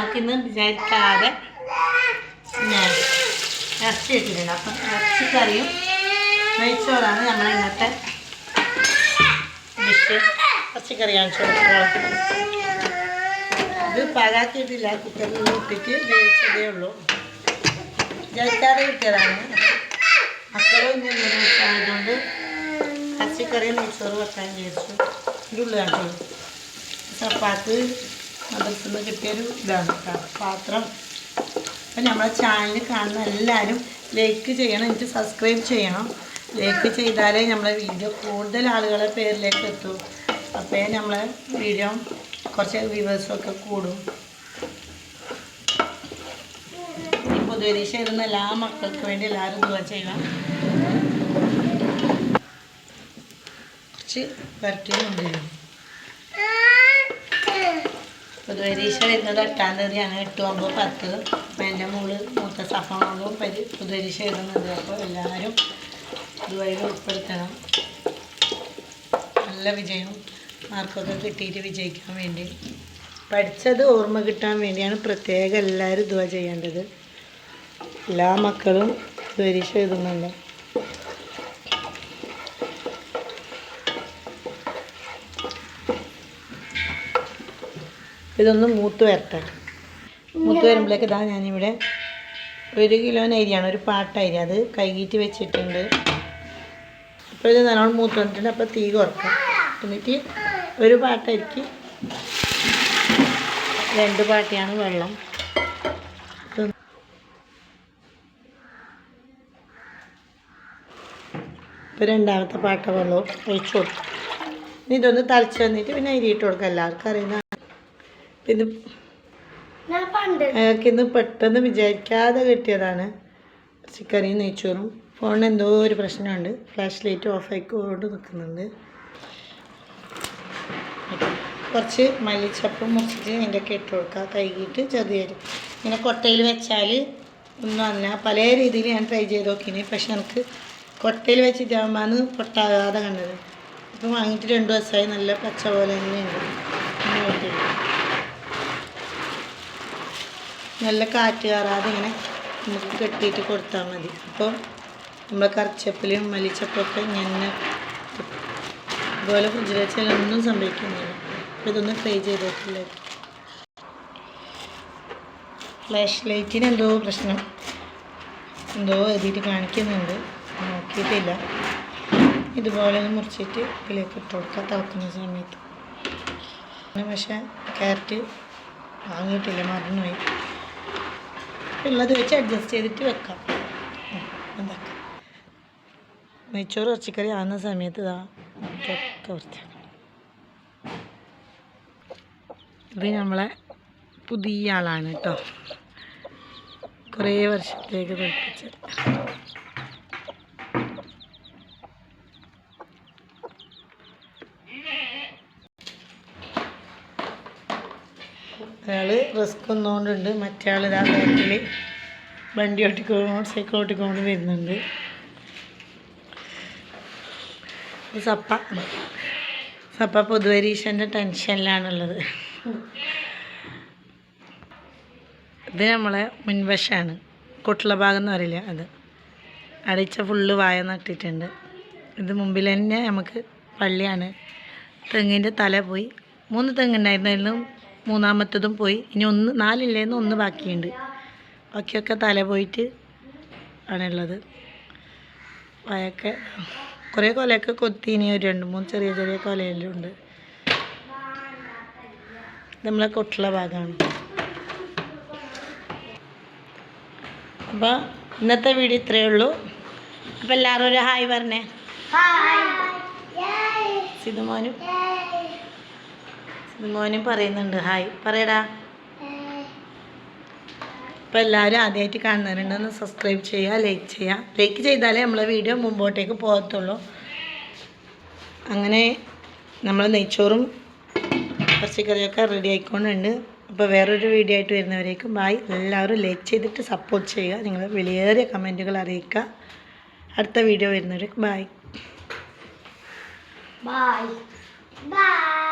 നമുക്കിന്ന് വിചാരിക്കാതെ ഇറച്ചി ഇട്ടിട്ടുണ്ട് അപ്പം ഇറച്ചിക്കറിയും നെയ്ച്ചോറാണ് നമ്മൾ ഇന്നത്തെ ഡിഷ്. ഇറച്ചിക്കറിയാണ് കാണിച്ചു ഇത് പാകാക്കിയിട്ടില്ല കുക്കറിൽ ഇട്ടിട്ട് വേവിച്ചതേ ഉള്ളൂ. വിചാരിക്കാതെ കിട്ടിയതാണ് മക്കളും ഇന്ന് ആയതുകൊണ്ട് ഇറച്ചിക്കറിയും നെയ്ച്ചോറ് വെക്കാൻ വിചാരിച്ചു ഇതുള്ളതാണ് ചപ്പാത്ത് മദ്രസിൽ നിന്ന് കിട്ടിയൊരു ഇതാണ് പാത്രം. അപ്പം നമ്മളെ ചാനൽ കാണുന്ന എല്ലാവരും ലൈക്ക് ചെയ്യണം എനിക്ക് സബ്സ്ക്രൈബ് ചെയ്യണം. ലൈക്ക് ചെയ്താലേ നമ്മളെ വീഡിയോ കൂടുതൽ ആളുകളെ പേരിലേക്ക് എത്തും. അപ്പോൾ നമ്മളെ വീഡിയോ കുറച്ച് വ്യൂവേഴ്സൊക്കെ കൂടും. ഈ ഇരുന്ന എല്ലാ മക്കൾക്ക് വേണ്ടി എല്ലാവരും ദുവ ചെയ്യണം. കുറച്ച് വരട്ടിയുണ്ട് പൊതുപരീക്ഷ വരുന്നത് എട്ടാം തീയതിയാണ് എട്ട് ഒമ്പത് പത്ത്. അപ്പം എന്റെ മോൾ മൂത്ത സഫമാകും പരി പുതുവരീക്ഷ എഴുതുന്നത് അപ്പോൾ എല്ലാവരും ഇതുവഴി ഉൾപ്പെടുത്തണം. നല്ല വിജയം. മാർക്കൊക്കെ കിട്ടിയിട്ട് വിജയിക്കാൻ വേണ്ടി. പഠിച്ചത് ഓർമ്മ കിട്ടാൻ വേണ്ടിയാണ് പ്രത്യേകം എല്ലാവരും ഇതുവ ചെയ്യേണ്ടത്. എല്ലാ മക്കളും പരീക്ഷ എഴുതുന്നുണ്ട്. ഇതൊന്ന് മൂത്ത് വരട്ടെ. മൂത്ത് വരുമ്പോഴേക്ക് ഇതാ ഞാനിവിടെ ഒരു കിലോന് അരിയാണ് ഒരു പാട്ട അരി. അത് കഴുകിയിട്ട് വെച്ചിട്ടുണ്ട്. അപ്പോൾ ഇത് നല്ലോണം മൂത്ത് വന്നിട്ടുണ്ട്. അപ്പോൾ തീ കുറക്കാം. എന്നിട്ട് ഒരു പാട്ട അരിക്ക്. രണ്ട് പാട്ടയാണ് വെള്ളം. ഇപ്പോൾ രണ്ടാമത്തെ പാട്ട വെള്ളവും ഒഴിച്ചു കൊടുക്കും. ഇതൊന്ന് തളിച്ച് വന്നിട്ട് പിന്നെ അരി ഇട്ട് കൊടുക്കാം. എല്ലാവർക്കും അറിയുന്ന പിന്നെ അയാൾക്ക് ഇന്ന് പെട്ടെന്ന് വിചാരിക്കാതെ കിട്ടിയതാണ്. ചിക്കറിയും നെയ്ച്ചോറും. ഫോണിന് എന്തോ ഒരു പ്രശ്നമുണ്ട്. ഫ്ലാഷ് ലൈറ്റ് ഓഫ് ആയിക്കൊണ്ട് നിൽക്കുന്നുണ്ട്. കുറച്ച് മല്ലിച്ചപ്പ് മുറിച്ചിട്ട് അതിന്റെ ഒക്കെ ഇട്ട് കൊടുക്കുക കഴുകിയിട്ട് ചെറിയൊരു ഇങ്ങനെ കൊട്ടയിൽ വെച്ചാൽ ഒന്നും അല്ല. പല രീതിയിൽ ഞാൻ ട്രൈ ചെയ്ത് നോക്കിനി പക്ഷെ എനിക്ക് കൊട്ടയിൽ വെച്ചിട്ടാകുമ്പോൾ പൊട്ടാകാതെ കണ്ടത്. ഇപ്പം വാങ്ങിയിട്ട് രണ്ട് ദിവസമായി നല്ല പച്ച പോലെ തന്നെയുണ്ട്. ഇങ്ങനെ നല്ല കാറ്റ് കയറാതെ ഇങ്ങനെ നമുക്ക് കെട്ടിയിട്ട് കൊടുത്താൽ മതി. അപ്പോൾ നമ്മൾ കറിച്ചപ്പിലും മല്ലിച്ചപ്പൊക്കെ ഇങ്ങനെ അതുപോലെ ഫ്രിഡ്ജിൽ വെച്ചാൽ ഒന്നും സംഭവിക്കുന്നില്ല. അപ്പോൾ ഇതൊന്നും ട്രൈ ചെയ്തിട്ടില്ല ഫ്ലാഷ് ലൈറ്റിന് എന്തോ പ്രശ്നം എന്തോ എഴുതിയിട്ട് കാണിക്കുന്നുണ്ട്. നോക്കിയിട്ടില്ല. ഇതുപോലെ ഒന്ന് മുറിച്ചിട്ട് ഇതിലേക്ക് ഇട്ട് കൊടുക്കുക തിളക്കുന്ന സമയത്ത്. പക്ഷേ ക്യാരറ്റ് വാങ്ങിയിട്ടില്ല മറന്നുപോയി. ഉള്ളത് വെച്ച് അഡ്ജസ്റ്റ് ചെയ്തിട്ട് വെക്കാം. എന്താക്കാം നെയ്ച്ചോറ് ഇറച്ചിക്കറി ആകുന്ന സമയത്ത് ഇതാ ഇത് നമ്മളെ പുതിയ ആളാണ് കേട്ടോ. കുറേ വർഷത്തേക്ക് പഠിപ്പിച്ച അയാൾ റിസ്ക് ഒന്നുകൊണ്ടുണ്ട് മറ്റേ ആൾ ഇതാ ബാക്കിൽ വണ്ടി ഓട്ടിക്കൊണ്ട് സൈക്കിൾ ഓട്ടിക്കൊണ്ട് വരുന്നുണ്ട്. സപ്പ. സപ്പ പൊതുവരീശന്റെ ടെൻഷനിലാണുള്ളത്. ഇത് നമ്മളെ മുൻവശമാണ് കൊട്ടില ഭാഗം എന്ന് പറയില്ല അത്. അടിച്ച ഫുള്ള് വായ നട്ടിട്ടുണ്ട്. ഇത് മുമ്പിൽ തന്നെ നമുക്ക് പള്ളിയാണ്. തെങ്ങിന്റെ തല പോയി. മൂന്ന് തെങ്ങുണ്ടായിരുന്നായിരുന്നു മൂന്നാമത്തതും പോയി. ഇനി ഒന്ന് നാലില്ലേന്ന് ഒന്ന് ബാക്കിയുണ്ട്. ബാക്കിയൊക്കെ തല പോയിട്ട് ആണുള്ളത് വായൊക്കെ കുറേ കൊലയൊക്കെ കൊത്തി ഇനി ഒരു രണ്ട് മൂന്ന് ചെറിയ ചെറിയ കൊലയെല്ലാം ഉണ്ട് നമ്മളെ കൊട്ടുള്ള ഭാഗമാണ്. അപ്പോൾ ഇന്നത്തെ വീഡിയോ ഇത്രയേ ഉള്ളൂ. അപ്പോൾ എല്ലാവരും ഒരു ഹായ് പറഞ്ഞേ. സിതുമോനും. സിതുമോനും പറയുന്നുണ്ട്. ഹായ്. പറയടാ. അപ്പോൾ എല്ലാവരും ആദ്യമായിട്ട് കാണുന്നവരുണ്ടെന്ന് സബ്സ്ക്രൈബ് ചെയ്യുക ലൈക്ക് ചെയ്യുക ലൈക്ക് ചെയ്താലേ നമ്മളെ വീഡിയോ മുമ്പോട്ടേക്ക് പോകത്തുള്ളൂ. അങ്ങനെ നമ്മൾ നെയ്ച്ചോറും പച്ചക്കറിയൊക്കെ റെഡി ആയിക്കൊണ്ടുണ്ട്. അപ്പോൾ വേറൊരു വീഡിയോ ആയിട്ട് വരുന്നവരേക്കും ബായ് എല്ലാവരും ലൈക്ക് ചെയ്തിട്ട് സപ്പോർട്ട് ചെയ്യുക. നിങ്ങൾ വിലയേറിയ കമന്റുകൾ അറിയിക്കുക. അടുത്ത വീഡിയോ വരുന്നവരേക്കും ബായ് ബായ് Bye.